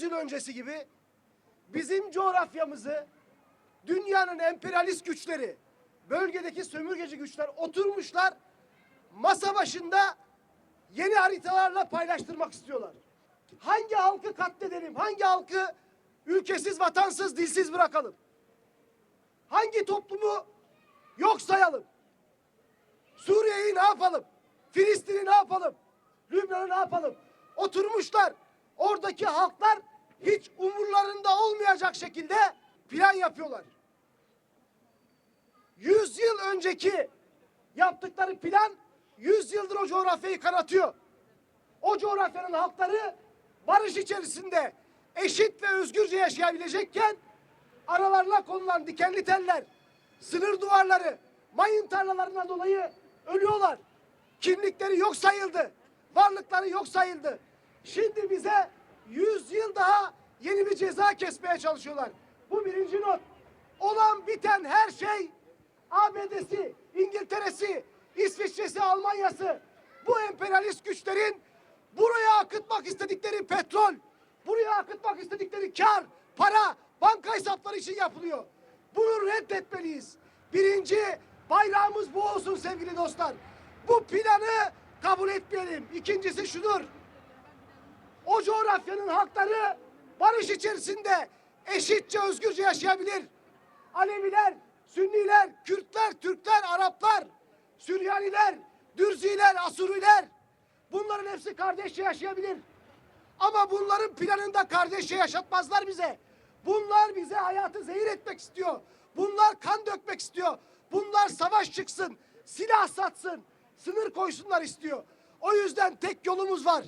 100 yıl öncesi gibi bizim coğrafyamızı dünyanın emperyalist güçleri, bölgedeki sömürgeci güçler oturmuşlar. Masa başında yeni haritalarla paylaştırmak istiyorlar. Hangi halkı katledelim? Hangi halkı ülkesiz, vatansız, dilsiz bırakalım? Hangi toplumu yok sayalım? Suriye'yi ne yapalım? Filistin'i ne yapalım? Lübnan'ı ne yapalım? Oturmuşlar. Oradaki halklar hiç umurlarında olmayacak şekilde plan yapıyorlar. Yüz yıl önceki yaptıkları plan yüz yıldır o coğrafyayı kanatıyor. O coğrafyanın halkları barış içerisinde eşit ve özgürce yaşayabilecekken aralarına konulan dikenli teller, sınır duvarları, mayın tarlalarından dolayı ölüyorlar. Kimlikleri yok sayıldı. Varlıkları yok sayıldı. Şimdi bize yüz yıl daha yeni bir ceza kesmeye çalışıyorlar. Bu birinci not. Olan biten her şey ABD'si, İngiltere'si, İsviçre'si, Almanya'sı bu emperyalist güçlerin buraya akıtmak istedikleri petrol, buraya akıtmak istedikleri kar, para, banka hesapları için yapılıyor. Bunu reddetmeliyiz. Birinci bayrağımız bu olsun sevgili dostlar. Bu planı kabul etmeyelim. İkincisi şudur. O coğrafyanın halkları barış içerisinde eşitçe özgürce yaşayabilir. Aleviler, Sünniler, Kürtler, Türkler, Araplar, Süryaniler, Dürziler, Asuriler bunların hepsi kardeşçe yaşayabilir. Ama bunların planında kardeşçe yaşatmazlar bize. Bunlar bize hayatı zehir etmek istiyor. Bunlar kan dökmek istiyor. Bunlar savaş çıksın, silah satsın, sınır koysunlar istiyor. O yüzden tek yolumuz var.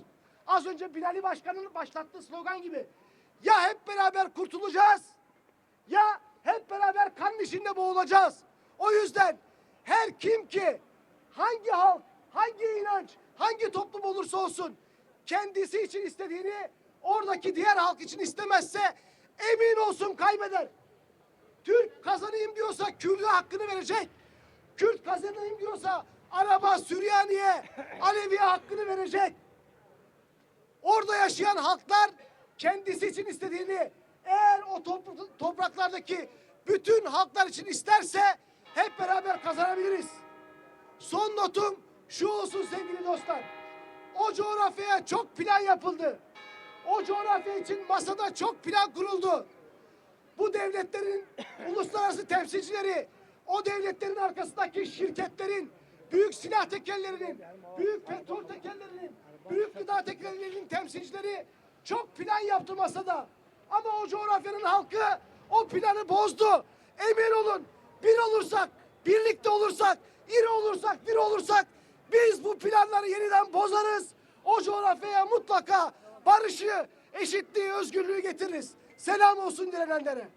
Az önce Binali Başkan'ın başlattığı slogan gibi. Ya hep beraber kurtulacağız ya hep beraber kan içinde boğulacağız. O yüzden her kim ki hangi halk, hangi inanç, hangi toplum olursa olsun kendisi için istediğini oradaki diğer halk için istemezse emin olsun kaybeder. Türk kazanayım diyorsa Kürt'e hakkını verecek. Kürt kazanayım diyorsa araba Süryani'ye, Alevi'ye hakkını verecek. Orada yaşayan halklar kendisi için istediğini eğer o topra- topraklardaki bütün halklar için isterse hep beraber kazanabiliriz. Son notum şu olsun sevgili dostlar. O coğrafyaya çok plan yapıldı. O coğrafya için masada çok plan kuruldu. Bu devletlerin uluslararası temsilcileri, o devletlerin arkasındaki şirketlerin, büyük silah tekellerinin, büyük petrol tekellerinin, büyük gıda tekellerinin temsilcileri çok plan yaptı masada. Ama o coğrafyanın halkı o planı bozdu. Emin olun bir olursak, birlikte olursak, iri olursak, bir olursak biz bu planları yeniden bozarız. O coğrafyaya mutlaka barışı, eşitliği, özgürlüğü getiririz. Selam olsun direnenlere.